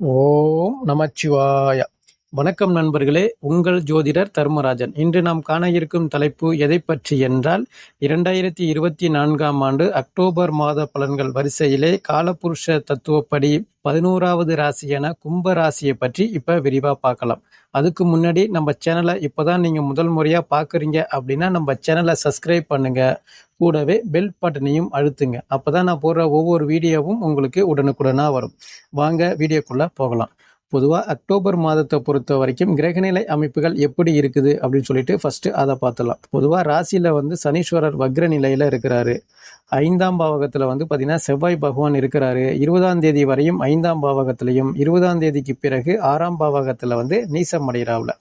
ஓம் நமச்சிவாய வணக்கம் நண்பர்களே. உங்கள் ஜோதிடர் தர்மராஜன். இன்று நாம் காண இருக்கும் தலைப்பு எதை பற்றி என்றால் இரண்டாயிரத்தி இருபத்தி நான்காம் ஆண்டு அக்டோபர் மாத பலன்கள் வரிசையிலே காலபுருஷ தத்துவப்படி பதினோராவது ராசியான கும்ப ராசியை பற்றி இப்போ விரிவாக பார்க்கலாம். அதுக்கு முன்னாடி நம்ம சேனலை இப்போ தான் நீங்கள் முதல் முறையாக பார்க்குறீங்க அப்படின்னா நம்ம சேனலை சப்ஸ்கிரைப் பண்ணுங்கள் கூடவே பெல் பட்டனையும் அழுத்துங்க. அப்போ தான் நான் போடுற ஒவ்வொரு வீடியோவும் உங்களுக்கு உடனுக்குடனாக வரும். வாங்க வீடியோக்குள்ளே போகலாம். பொதுவாக அக்டோபர் மாதத்தை பொறுத்த வரைக்கும் கிரகநிலை அமைப்புகள் எப்படி இருக்குது அப்படின்னு சொல்லிட்டு ஃபஸ்ட்டு அதை பார்த்துலாம் பொதுவாக ராசியில் வந்து சனீஸ்வரர் வக்ர நிலையில் இருக்கிறாரு. ஐந்தாம் பாவகத்தில் வந்து பார்த்தீங்கன்னா செவ்வாய் பகவான் இருக்கிறாரு. இருபதாம் தேதி வரையும் ஐந்தாம் பாவகத்திலையும் இருபதாம் தேதிக்கு பிறகு ஆறாம் பாவகத்தில் வந்து நீசம் அடைகிறாவில்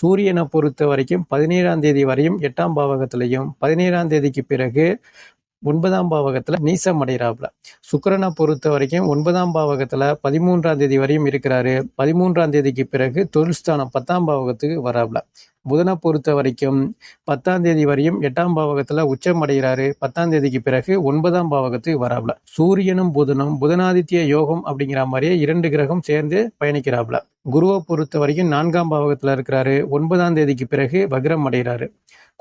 சூரியனை பொறுத்த வரைக்கும் பதினேழாம் தேதி வரையும் எட்டாம் பாவகத்திலையும் பதினேழாம் தேதிக்கு பிறகு ஒன்பதாம் பாவகத்துல நீசம் அடைகிறாப்புல. சுக்கிரனை பொறுத்த வரைக்கும் ஒன்பதாம் பாவகத்துல பதிமூன்றாம் தேதி வரையும் இருக்கிறாரு. பதிமூன்றாம் தேதிக்கு பிறகு தொழில் ஸ்தானம் பத்தாம் பாவகத்துக்கு வராப்புல. புதனை பொறுத்த வரைக்கும் பத்தாம் தேதி வரையும் எட்டாம் பாவகத்தில் உச்சம் அடைகிறாரு. பத்தாம் தேதிக்கு பிறகு ஒன்பதாம் பாவகத்துக்கு வராப்ல. சூரியனும் புதனும் புதனாதித்ய யோகம் அப்படிங்கிற மாதிரியே இரண்டு கிரகம் சேர்ந்து பயணிக்கிறாப்ல. குருவை பொறுத்த வரைக்கும் நான்காம் பாவகத்தில் இருக்கிறாரு. ஒன்பதாம் தேதிக்கு பிறகு வக்ரம் அடைகிறாரு.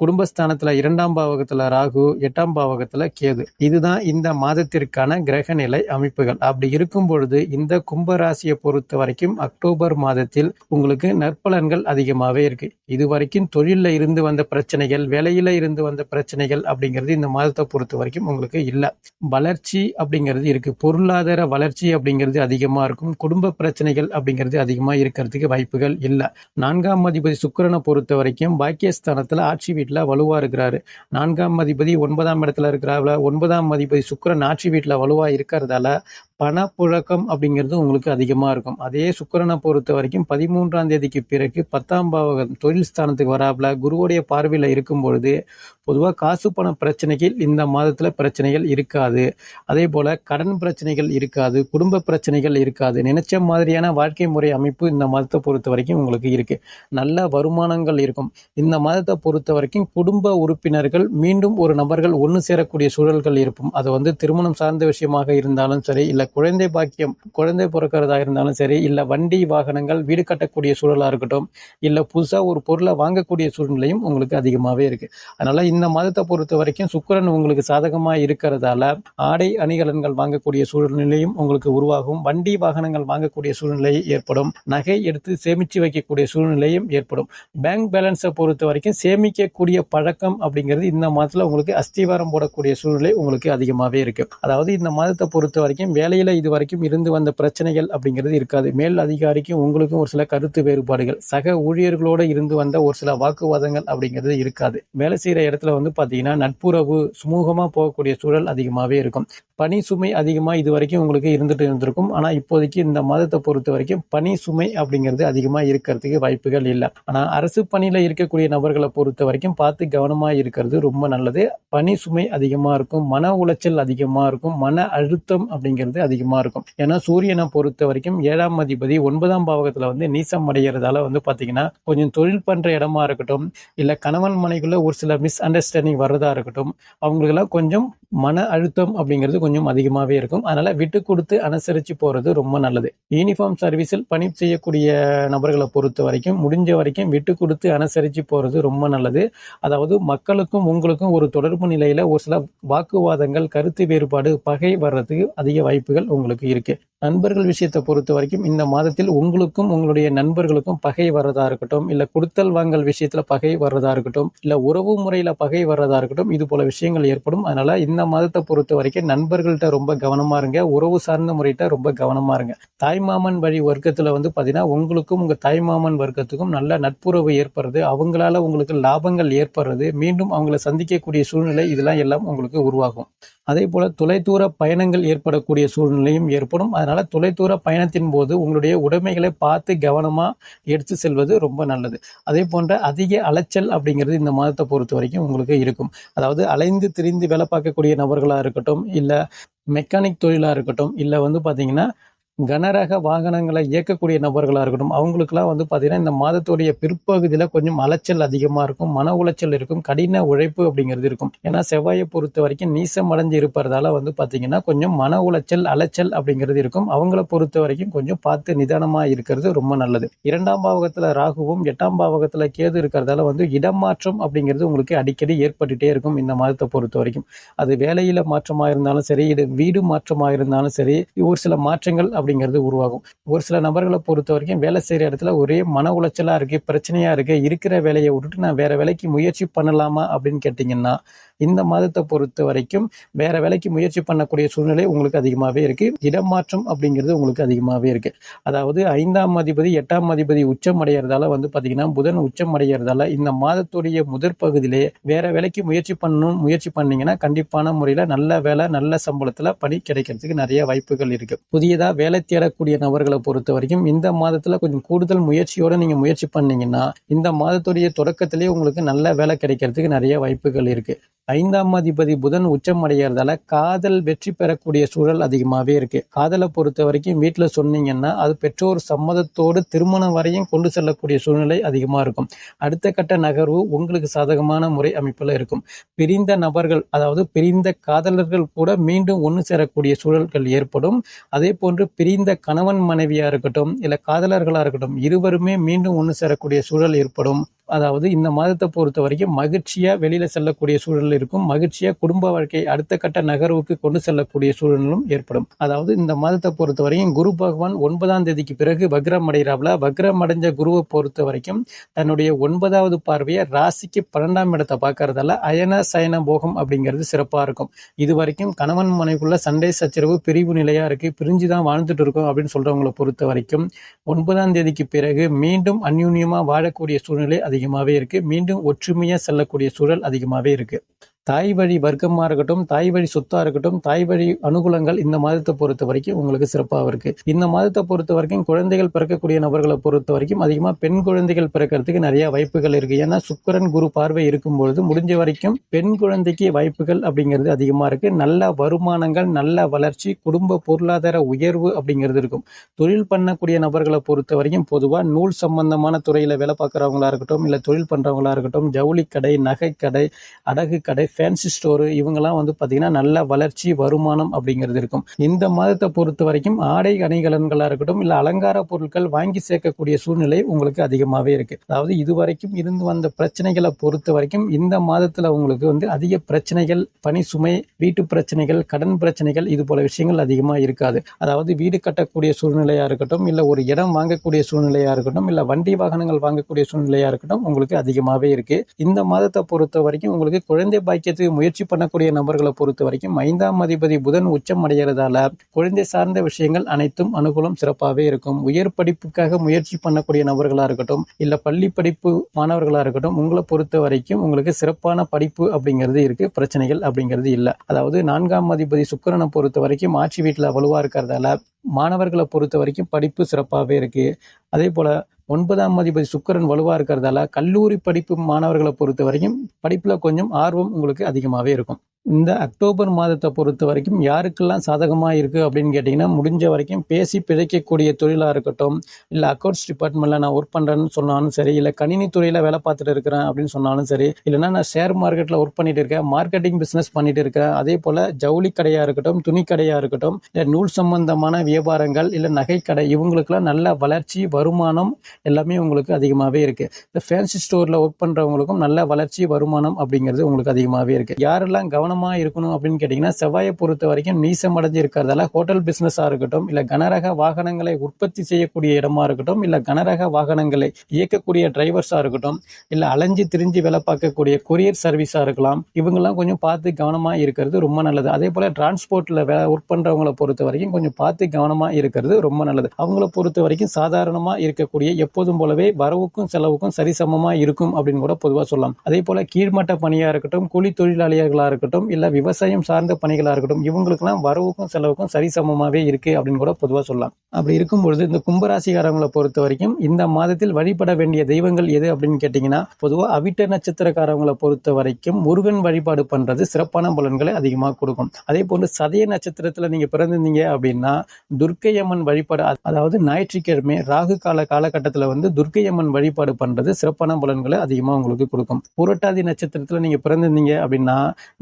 குடும்பஸ்தானத்தில் இரண்டாம் பாவகத்தில் ராகு எட்டாம் பாவகத்தில் கேது. இதுதான் இந்த மாதத்திற்கான கிரக நிலை அமைப்புகள். அப்படி இருக்கும் பொழுது இந்த கும்ப ராசியை பொறுத்த வரைக்கும் அக்டோபர் மாதத்தில் உங்களுக்கு நற்பலன்கள் அதிகமாகவே இருக்கு. இது வரைக்கும் தொழிலில் இருந்து வந்த பிரச்சனைகள் வேலையில் இருந்து வந்த பிரச்சனைகள் அப்படிங்கிறது இந்த மாதத்தை பொறுத்த வரைக்கும் உங்களுக்கு இல்லை. வளர்ச்சி அப்படிங்கிறது இருக்கு. பொருளாதார வளர்ச்சி அப்படிங்கிறது அதிகமாக இருக்கும். குடும்ப பிரச்சனைகள் அப்படிங்கிறது அதிகமாக இருக்கிறதுக்கு வாய்ப்புகள் இல்லை. நான்காம் அதிபதி சுக்கிரனை பொறுத்த வரைக்கும் பாக்கியஸ்தானத்தில் ஆட்சி வீட்டில் வலுவாக இருக்கிறாரு. நான்காம் அதிபதி ஒன்பதாம் இடத்துல இருக்கிறாருல ஒன்பதாம் அதிபதி சுக்கரன் ஆட்சி வீட்டில் வலுவாக இருக்கிறதால பணப்புழக்கம் அப்படிங்கிறது உங்களுக்கு அதிகமாக இருக்கும். அதே சுக்கிரனை பொறுத்த வரைக்கும் பதிமூன்றாம் தேதிக்கு பிறகு பத்தாம் பாவகம் தொழில் ஸ்தானத்துக்கு வராப்புல குருவோடைய பார்வையில் இருக்கும் பொழுது பொதுவாக காசு பண பிரச்சனைகள் இந்த மாதத்தில் பிரச்சனைகள் இருக்காது. அதே போல் கடன் பிரச்சனைகள் இருக்காது குடும்ப பிரச்சனைகள் இருக்காது. நினைச்ச மாதிரியான வாழ்க்கை முறை அமைப்பு இந்த மாதத்தை பொறுத்த வரைக்கும் உங்களுக்கு இருக்கு. நல்ல வருமானங்கள் இருக்கும். இந்த மாதத்தை பொறுத்த வரைக்கும் குடும்ப உறுப்பினர்கள் மீண்டும் ஒரு நபர்கள் ஒன்று சேரக்கூடிய சூழல்கள் இருக்கும். அது வந்து திருமணம் சார்ந்த விஷயமாக இருந்தாலும் சரி இல்லை குழந்தை பாக்கியம் குழந்தை பிறக்கிறதா இருந்தாலும் சரி இல்லை வண்டி வாகனங்கள் வீடு கட்டக்கூடிய சூழலாக இருக்கட்டும் இல்லை புதுசாக ஒரு பொருளை வாங்கக்கூடிய சூழ்நிலையும் உங்களுக்கு அதிகமாகவே இருக்கு. அதனால இந்த மாதத்தை பொறுத்த வரைக்கும் சுக்கரன் உங்களுக்கு சாதகமாக இருக்கிறதால ஆடை அணிகலன்கள் வாங்கக்கூடிய சூழ்நிலையும் உங்களுக்கு உருவாகும். வண்டி வாகனங்கள் வாங்கக்கூடிய சூழ்நிலை ஏற்படும். நகை எடுத்து சேமித்து வைக்கக்கூடிய சூழ்நிலையும் ஏற்படும். பேங்க் பேலன்ஸை பொறுத்த வரைக்கும் சேமிக்கக்கூடிய பழக்கம் அப்படிங்கிறது இந்த மாதத்தில் உங்களுக்கு அஸ்திவாரம் போடக்கூடிய சூழ்நிலை உங்களுக்கு அதிகமாகவே இருக்கு. அதாவது இந்த மாதத்தை பொறுத்த வரைக்கும் வேலையில் இது வரைக்கும் இருந்து வந்த பிரச்சனைகள் அப்படிங்கிறது இருக்காது. மேல் அதிகாரிக்கும் உங்களுக்கும் ஒரு சில கருத்து வேறுபாடுகள். சக ஊழியர்களோடு இருந்து வந்த ஒரு சில வாக்குவாதங்கள் அப்படிங்கிறது இருக்காது. வேலை செய்கிற இடத்துல வந்து பார்த்தீங்கன்னா நட்புறவு சுமூகமாக போகக்கூடிய சூழல் அதிகமாகவே இருக்கும். பனி சுமை அதிகமாக இது வரைக்கும் உங்களுக்கு இருந்துட்டு இருந்திருக்கும். ஆனால் இப்போதைக்கு இந்த மாதத்தை பொறுத்த வரைக்கும் பனி சுமை அப்படிங்கிறது அதிகமாக இருக்கிறதுக்கு வாய்ப்புகள் இல்லை. ஆனால் அரசு பணியில் இருக்கக்கூடிய நபர்களை பொறுத்த வரைக்கும் பார்த்து கவனமாக இருக்கிறது ரொம்ப நல்லது. பனி சுமை அதிகமாக இருக்கும். மன உளைச்சல் அதிகமாக இருக்கும். மன அழுத்தம் அப்படிங்கிறது அதிகமாக இருக்கும். ஏன்னா சூரியனை பொறுத்த வரைக்கும் ஏழாம் அதிபதி ஒன்பதாம் பாவகத்தில் வந்து நீசம் அடைகிறதால வந்து பார்த்தீங்கன்னா கொஞ்சம் தொழில் பண்ணுற இடமா இருக்கட்டும் இல்லை கணவன் மனைக்குள்ள ஒரு சில மிஸ் அண்டர்ஸ்டாண்டிங் வர்றதா இருக்கட்டும் அவங்களுக்கெல்லாம் கொஞ்சம் மன அழுத்தம் அப்படிங்கிறது கொஞ்சம் அதிகமாகவே இருக்கும். அதனால் விட்டு கொடுத்து அனுசரித்து போகிறது ரொம்ப நல்லது. யூனிஃபார்ம் சர்வீஸில் பணி செய்யக்கூடிய நபர்களை பொறுத்த வரைக்கும் முடிஞ்ச வரைக்கும் விட்டு கொடுத்து அனுசரித்து போகிறது ரொம்ப நல்லது. அதாவது மக்களுக்கும் உங்களுக்கும் ஒரு தொடர்பு நிலையில் ஒரு சில வாக்குவாதங்கள் கருத்து வேறுபாடு பகை வர்றதுக்கு அதிக வாய்ப்புகள் உங்களுக்கு இருக்கு. நண்பர்கள் விஷயத்தை பொறுத்த வரைக்கும் இந்த மாதத்தில் உங்களுக்கும் உங்களுடைய நண்பர்களுக்கும் பகை வர்றதா இருக்கட்டும் இல்லை கொடுத்தல் வாங்கல் விஷயத்தில் பகை வர்றதா இருக்கட்டும் இல்லை உறவு முறையில் பகை வர்றதா இருக்கட்டும் இது போல விஷயங்கள் ஏற்படும். அதனால இந்த மாதத்தை பொறுத்த வரைக்கும் நண்பர்கள்ட்ட ரொம்ப கவனமா இருங்க உறவு சார்ந்த முறையிட்ட ரொம்ப கவனமா இருங்க. தாய்மாமன் வழி வர்க்கத்தில் வந்து பார்த்தீங்கன்னா உங்களுக்கும் உங்கள் தாய்மாமன் வர்க்கத்துக்கும் நல்ல நட்புறவு ஏற்படுறது அவங்களால உங்களுக்கு லாபங்கள் ஏற்படுறது மீண்டும் அவங்கள சந்திக்கக்கூடிய சூழ்நிலை இதெல்லாம் எல்லாம் உங்களுக்கு உருவாகும். அதே போல தொலைதூர பயணங்கள் ஏற்படக்கூடிய சூழ்நிலையும் ஏற்படும். அதனால தொலைதூர பயணத்தின் போது உங்களுடைய உடைமைகளை பார்த்து கவனமாக எடுத்து செல்வது ரொம்ப நல்லது. அதே போன்ற அதிக அலைச்சல் அப்படிங்கிறது இந்த மாதத்தை பொறுத்த வரைக்கும் உங்களுக்கு இருக்கும். அதாவது அலைந்து திரிந்து வேலை பார்க்கக்கூடிய நபர்களாக இருக்கட்டும் இல்லை மெக்கானிக் தொழிலாக இருக்கட்டும் இல்லை வந்து பார்த்தீங்கன்னா கனரக வாகனங்களை இயக்கக்கூடிய நபர்களாக இருக்கட்டும் அவங்களுக்குலாம் வந்து பார்த்தீங்கன்னா இந்த மாதத்துடைய பிற்பகுதியில் கொஞ்சம் அலைச்சல் அதிகமாக இருக்கும் மன உளைச்சல் இருக்கும் கடின உழைப்பு அப்படிங்கிறது இருக்கும். ஏன்னா செவ்வாயை பொறுத்த வரைக்கும் நீசம் அடைஞ்சு இருப்பதால வந்து பார்த்தீங்கன்னா கொஞ்சம் மன உளைச்சல் அலைச்சல் அப்படிங்கிறது இருக்கும். அவங்கள பொறுத்த வரைக்கும் கொஞ்சம் பார்த்து நிதானமாக இருக்கிறது ரொம்ப நல்லது. இரண்டாம் பாவகத்தில் ராகுவும் எட்டாம் பாவகத்தில் கேது இருக்கிறதால வந்து இடமாற்றம் அப்படிங்கிறது உங்களுக்கு அடிக்கடி ஏற்பட்டுட்டே இருக்கும் இந்த மாதத்தை பொறுத்த வரைக்கும். அது வேலையில் மாற்றமாக இருந்தாலும் சரி இது வீடு மாற்றமாக இருந்தாலும் சரி ஒரு சில மாற்றங்கள் அப்படிங்கிறது உருவாகும். ஒரு சில நபர்களை பொறுத்த வரைக்கும் வேலை செய்கிற இடத்துல ஒரே மன உளைச்சலாக இருக்குது பிரச்சனையாக இருக்குது இருக்கிற வேலையை விட்டுட்டு நான் வேற வேலைக்கு முயற்சி பண்ணலாமா அப்படின்னு கேட்டிங்கன்னா இந்த மாதத்தை பொறுத்த வரைக்கும் வேற வேலைக்கு முயற்சி பண்ணக்கூடிய சூழ்நிலை உங்களுக்கு அதிகமாகவே இருக்குது இடமாற்றம் அப்படிங்கிறது உங்களுக்கு அதிகமாகவே இருக்குது அதாவது ஐந்தாம் அதிபதி எட்டாம் அதிபதி உச்சம் அடைகிறதால வந்து பார்த்தீங்கன்னா புதன் உச்சம் அடைகிறதால இந்த மாதத்துடைய முதற் பகுதியிலே வேற வேலைக்கு முயற்சி பண்ணணும் முயற்சி பண்ணீங்கன்னா கண்டிப்பான முறையில் நல்ல வேலை நல்ல சம்பளத்தில் பணி கிடைக்கிறதுக்கு நிறைய வாய்ப்புகள் இருக்கு. புதியதாக வேலை தேடக்கூடிய நபர்களை பொறுத்த வரைக்கும் இந்த மாதத்தில் கொஞ்சம் கூடுதல் முயற்சியோட நீங்கள் முயற்சி பண்ணீங்கன்னா இந்த மாதத்துடைய தொடக்கத்திலேயே உங்களுக்கு நல்ல வேலை கிடைக்கிறதுக்கு நிறைய வாய்ப்புகள் இருக்கு. ஐந்தாம் அதிபதி புதன் உச்சம் அடைகிறதால காதல் வெற்றி பெறக்கூடிய சூழல் அதிகமாகவே இருக்கு. காதலை பொறுத்த வரைக்கும் வீட்டில் சொன்னீங்கன்னா அது பெற்றோர் சம்மதத்தோடு திருமணம் வரையும் கொண்டு செல்லக்கூடிய சூழ்நிலை அதிகமாக இருக்கும். அடுத்த கட்ட நகர்வு உங்களுக்கு சாதகமான முறை அமைப்பில் இருக்கும். பிரிந்த நபர்கள் அதாவது பிரிந்த காதலர்கள் கூட மீண்டும் ஒன்று சேரக்கூடிய சூழல்கள் ஏற்படும். அதே போன்று பிரிந்த கணவன் மனைவியாக இருக்கட்டும் இல்லை காதலர்களாக இருக்கட்டும் இருவருமே மீண்டும் ஒன்று சேரக்கூடிய சூழல் ஏற்படும். அதாவது இந்த மாதத்தை பொறுத்த வரைக்கும் மகிழ்ச்சியாக வெளியில் செல்லக்கூடிய சூழல் இருக்கும். மகிழ்ச்சியா குடும்ப வாழ்க்கை அடுத்த கட்ட நகர்வுக்கு கொண்டு செல்லக்கூடிய சூழலும் ஏற்படும். அதாவது இந்த மாதத்தை பொறுத்த வரைக்கும் குரு பகவான் ஒன்பதாம் தேதிக்கு பிறகு வக்ரம் அடைகிறாப்ல. வக்ரம் அடைஞ்ச குருவை பொறுத்த வரைக்கும் தன்னுடைய ஒன்பதாவது பார்வையை ராசிக்கு பன்னெண்டாம் இடத்தை பார்க்கறதால அயன சயன போகம் அப்படிங்கிறது சிறப்பாக இருக்கும். இது வரைக்கும் கணவன் மனைவிக்குள்ள சண்டை சச்சரவு பிரிவு நிலையாக இருக்குது பிரிஞ்சு தான் வாழ்ந்துட்டு இருக்கோம் அப்படின்னு சொல்கிறவங்களை பொறுத்த வரைக்கும் ஒன்பதாம் தேதிக்கு பிறகு மீண்டும் அந்யூன்யமாக வாழக்கூடிய சூழ்நிலை அதிகமாகவே இருக்கு. மீண்டும் ஒற்றுமையாக செல்லக்கூடிய சூழல் அதிகமாகவே இருக்கு. தாய் வழி வர்க்கமாக இருக்கட்டும் தாய் வழி சொத்தாக இருக்கட்டும் தாய் வழி அனுகூலங்கள் இந்த மாதத்தை பொறுத்த வரைக்கும் உங்களுக்கு சிறப்பாக இருக்கு. இந்த மாதத்தை பொறுத்த வரைக்கும் குழந்தைகள் பிறக்கக்கூடிய நபர்களை பொறுத்த வரைக்கும் அதிகமாக பெண் குழந்தைகள் பிறக்கிறதுக்கு நிறைய வாய்ப்புகள் இருக்கு. ஏன்னா சுக்கரன் குரு பார்வை இருக்கும் பொழுது முடிஞ்ச வரைக்கும் பெண் குழந்தைக்கு வாய்ப்புகள் அப்படிங்கிறது அதிகமாக இருக்கு. நல்ல வருமானங்கள் நல்ல வளர்ச்சி குடும்ப பொருளாதார உயர்வு அப்படிங்கிறது இருக்கும். தொழில் பண்ணக்கூடிய நபர்களை பொறுத்த வரைக்கும் பொதுவாக நூல் சம்பந்தமான துறையில் வேலை பார்க்குறவங்களா இருக்கட்டும் இல்லை தொழில் பண்ணுறவங்களா இருக்கட்டும் ஜவுளி கடை நகைக்கடை அடகு கடை ஃபேன்சி ஸ்டோரு இவங்கெல்லாம் வந்து பார்த்தீங்கன்னா நல்ல வளர்ச்சி வருமானம் அப்படிங்கிறது இருக்கும். இந்த மாதத்தை பொறுத்த வரைக்கும் ஆடை அணிகலன்களாக இருக்கட்டும் இல்லை அலங்கார பொருட்கள் வாங்கி சேர்க்கக்கூடிய சூழ்நிலை உங்களுக்கு அதிகமாகவே இருக்கு. அதாவது இதுவரைக்கும் இருந்து வந்த பிரச்சனைகளை பொறுத்த வரைக்கும் இந்த மாதத்தில் உங்களுக்கு வந்து அதிக பிரச்சனைகள் பணி சுமை வீட்டு பிரச்சனைகள் கடன் பிரச்சனைகள் இது போல விஷயங்கள் அதிகமாக இருக்காது. அதாவது வீடு கட்டக்கூடிய சூழ்நிலையாக இருக்கட்டும் இல்லை ஒரு இடம் வாங்கக்கூடிய சூழ்நிலையாக இருக்கட்டும் இல்லை வண்டி வாகனங்கள் வாங்கக்கூடிய சூழ்நிலையாக இருக்கட்டும் உங்களுக்கு அதிகமாகவே இருக்குது இந்த மாதத்தை பொறுத்த வரைக்கும் உங்களுக்கு குழந்தை பாக்கியத்துக்கு முயற்சி பண்ணக்கூடிய நபர்களை பொறுத்த வரைக்கும் ஐந்தாம் அதிபதி புதன் உச்சம் அடைகிறதால குழந்தை சார்ந்த விஷயங்கள் அனைத்தும் அனுகூலம் சிறப்பாகவே இருக்கும். உயர் படிப்புக்காக முயற்சி பண்ணக்கூடிய நபர்களாக இருக்கட்டும் இல்லை பள்ளி படிப்பு மாணவர்களாக இருக்கட்டும் உங்களை பொறுத்த வரைக்கும் உங்களுக்கு சிறப்பான படிப்பு அப்படிங்கிறது இருக்கு பிரச்சனைகள் அப்படிங்கிறது இல்லை. அதாவது நான்காம் அதிபதி சுக்கிரனை பொறுத்த வரைக்கும் ஆட்சி வீட்டில் வலுவாக இருக்கிறதால மாணவர்களை பொறுத்த வரைக்கும் படிப்பு சிறப்பாகவே இருக்குது அதே போல் ஒன்பதாம் அதிபதி சுக்கிரன் வலுவாக இருக்கிறதால கல்லூரி படிப்பு மாணவர்களை பொறுத்த வரையும் படிப்பில் கொஞ்சம் ஆர்வம் உங்களுக்கு அதிகமாகவே இருக்கும். இந்த அக்டோபர் மாதத்தை பொறுத்த வரைக்கும் யாருக்கெல்லாம் சாதகமாக இருக்குது அப்படின்னு கேட்டிங்கன்னா முடிஞ்ச வரைக்கும் பேசி பிழைக்கக்கூடிய தொழிலாக இருக்கட்டும் இல்லை அக்கௌண்ட்ஸ் டிபார்ட்மெண்ட்டில் நான் ஒர்க் பண்ணுறேன்னு சொன்னாலும் சரி இல்லை கணினி துறையில் வேலை பார்த்துட்டு இருக்கிறேன் அப்படின்னு சொன்னாலும் சரி இல்லைனா நான் ஷேர் மார்க்கெட்டில் ஒர்க் பண்ணிட்டு இருக்கேன் மார்க்கெட்டிங் பிஸ்னஸ் பண்ணிட்டு இருக்கேன் அதே போல் ஜவுளி கடையாக இருக்கட்டும் துணி கடையாக இருக்கட்டும் இல்லை நூல் சம்பந்தமான வியாபாரங்கள் இல்லை நகைக்கடை இவங்களுக்கெல்லாம் நல்ல வளர்ச்சி வருமானம் எல்லாமே உங்களுக்கு அதிகமாகவே இருக்குது இந்த ஃபேன்சி ஸ்டோரில் ஒர்க் பண்ணுறவங்களுக்கும் நல்ல வளர்ச்சி வருமானம் அப்படிங்கிறது உங்களுக்கு அதிகமாகவே இருக்குது யாரெல்லாம் கவனம் கவனமாக இருக்கணும் அப்படின்னு கேட்டிங்கன்னா செவ்வாயை பொறுத்த வரைக்கும் நீசம் அடைஞ்சு இருக்கிறதால ஹோட்டல் பிஸ்னஸாக இருக்கட்டும் இல்லை கனரக வாகனங்களை உற்பத்தி செய்யக்கூடிய இடமா இருக்கட்டும் இல்லை கனரக வாகனங்களை இயக்கக்கூடிய டிரைவர்ஸாக இருக்கட்டும் இல்லை அலைஞ்சு திரிஞ்சு வேலை பார்க்கக்கூடிய கொரியர் சர்வீஸாக இருக்கலாம். இவங்கெல்லாம் கொஞ்சம் பார்த்து கவனமாக இருக்கிறது ரொம்ப நல்லது. அதே போல் டிரான்ஸ்போர்ட்டில் வே ஒர்க் பண்ணுறவங்களை பொறுத்த வரைக்கும் கொஞ்சம் பார்த்து கவனமாக இருக்கிறது ரொம்ப நல்லது. அவங்கள பொறுத்த வரைக்கும் சாதாரணமாக இருக்கக்கூடிய எப்போதும் போலவே வரவுக்கும் செலவுக்கும் சரிசமமாக இருக்கும் அப்படின்னு கூட பொதுவாக சொல்லலாம். அதே போல் கீழ்மட்ட பணியாக இருக்கட்டும் கூலி தொழிலாளிகளாக இருக்கட்டும் இருக்கட்டும் இல்லை விவசாயம் சார்ந்த பணிகளாக இருக்கட்டும் இவங்களுக்குலாம் வரவுக்கும் செலவுக்கும் சரிசமமாகவே இருக்குது அப்படின்னு கூட பொதுவாக சொல்லலாம். அப்படி இருக்கும்பொழுது இந்த கும்பராசிக்காரங்களை பொறுத்த வரைக்கும் இந்த மாதத்தில் வழிபட வேண்டிய தெய்வங்கள் எது அப்படின்னு கேட்டிங்கன்னா பொதுவாக அவிட்ட நட்சத்திரக்காரங்களை பொறுத்த வரைக்கும் முருகன் வழிபாடு பண்ணுறது சிறப்பான பலன்களை அதிகமாக கொடுக்கும். அதே போன்று சதய நட்சத்திரத்தில் நீங்கள் பிறந்திருந்தீங்க அப்படின்னா துர்க்கையம்மன் வழிபாடு அதாவது ஞாயிற்றுக்கிழமை ராகு கால காலகட்டத்தில் வந்து துர்க்கையம்மன் வழிபாடு பண்ணுறது சிறப்பான பலன்களை அதிகமாக உங்களுக்கு கொடுக்கும். புரட்டாதி நட்சத்திரத்தில் நீங்கள் பிறந்திருந்தீங்க அப்படின்னா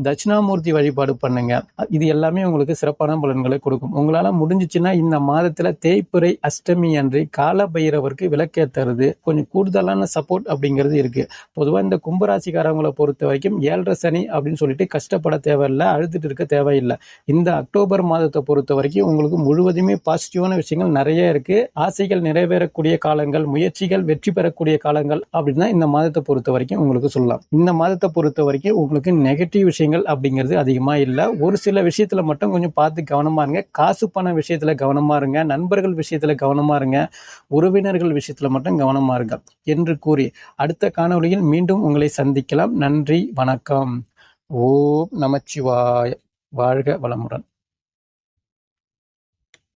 தட்சிண தட்சிணாமூர்த்தி வழிபாடு பண்ணுங்க. இது எல்லாமே உங்களுக்கு சிறப்பான பலன்களை கொடுக்கும். உங்களால் முடிஞ்சிச்சுன்னா இந்த மாதத்தில் தேய்பிறை அஷ்டமி அன்று கால பைரவருக்கு விளக்கேற்றுறது கொஞ்சம் கூடுதலான சப்போர்ட் அப்படிங்கிறது இருக்கு. பொதுவாக இந்த கும்பராசிக்காரவங்களை பொறுத்த வரைக்கும் ஏழரை சனி அப்படின்னு சொல்லிட்டு கஷ்டப்பட தேவையில்லை அழுதுட்டு இருக்க தேவையில்லை. இந்த அக்டோபர் மாதத்தை பொறுத்த வரைக்கும் உங்களுக்கு முழுவதுமே பாசிட்டிவான விஷயங்கள் நிறைய இருக்கு. ஆசைகள் நிறைவேறக்கூடிய காலங்கள் முயற்சிகள் வெற்றி பெறக்கூடிய காலங்கள் அப்படின்னா இந்த மாதத்தை பொறுத்த வரைக்கும் உங்களுக்கு சொல்லலாம். இந்த மாதத்தை பொறுத்த வரைக்கும் உங்களுக்கு நெகட்டிவ் விஷயங்கள் அப்படிங்கிறது அதிகமாக இல்லை. ஒரு சில விஷயத்தில் மட்டும் கொஞ்சம் பார்த்து கவனமா இருங்க. காசு பண விஷயத்தில் கவனமா இருங்க. நண்பர்கள் விஷயத்தில் கவனமா இருங்க. உறவினர்கள் விஷயத்தில் மட்டும் கவனமா இருங்க என்று கூறி அடுத்த காணொளியில் மீண்டும் உங்களை சந்திக்கலாம். நன்றி. வணக்கம். ஓம் நமச்சிவாய. வாழ்க வளமுடன்.